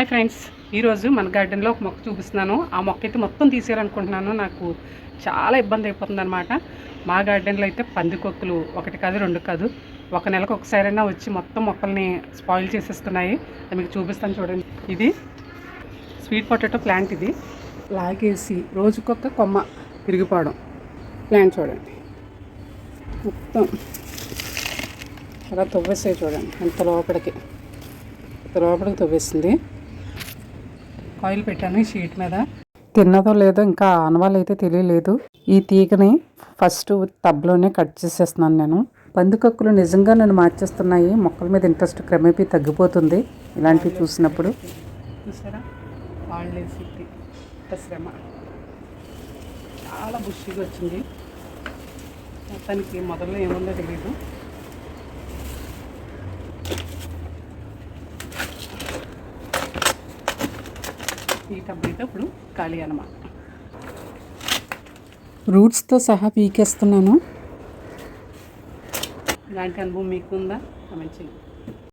Hi friends. ఈరోజు మన గార్డెన్లో ఒక మొక్క చూపిస్తున్నాను. ఆ మొక్క అయితే మొత్తం తీసేయాలనుకుంటున్నాను. నాకు చాలా ఇబ్బంది అయిపోతుంది అనమాట మా గార్డెన్లో అయితే పందికొక్కులు ఒకటి కాదు రెండు కాదు. ఒక నెలకు ఒకసారైనా వచ్చి మొత్తం మొక్కల్ని స్పాయిల్ చేసేస్తున్నాయి. అది మీకు చూపిస్తాను చూడండి. ఇది స్వీట్ పొటాటో ప్లాంట్ ఇది. లాగేసి రోజుకొక కొమ్మ తిరిగిపోవడం. ప్లాంట్ చూడండి. మొత్తం అలా తవ్వేసాయి చూడండి. ఎంత లోపలికి. ఇంత లోపలికి తవ్వేసింది. ఆయిల్ పెట్టాను ఈ షీట్ మీద. తిన్నదో లేదో ఇంకా ఆనవాళ్ళు అయితే తెలియలేదు. ఈ తీగని ఫస్ట్ టబ్లోనే కట్ చేసేస్తున్నాను నేను. పందికొక్కులు నిజంగా నన్ను మార్చేస్తున్నాయి. మొక్కల మీద ఇంట్రెస్ట్ క్రమేపీ తగ్గిపోతుంది. ఇలాంటివి చూసినప్పుడు. చూసారా? శ్రమ చాలా బుషిగా వచ్చింది. మొత్తానికి మొదల్లో ఏముందో తెలియదు ఈ టబ్ అయితే ఇప్పుడు ఖాళీ అనమాట రూట్స్తో సహా పీకేస్తున్నాను. ఇలాంటి అనుభవం మీకుందా చేయండి.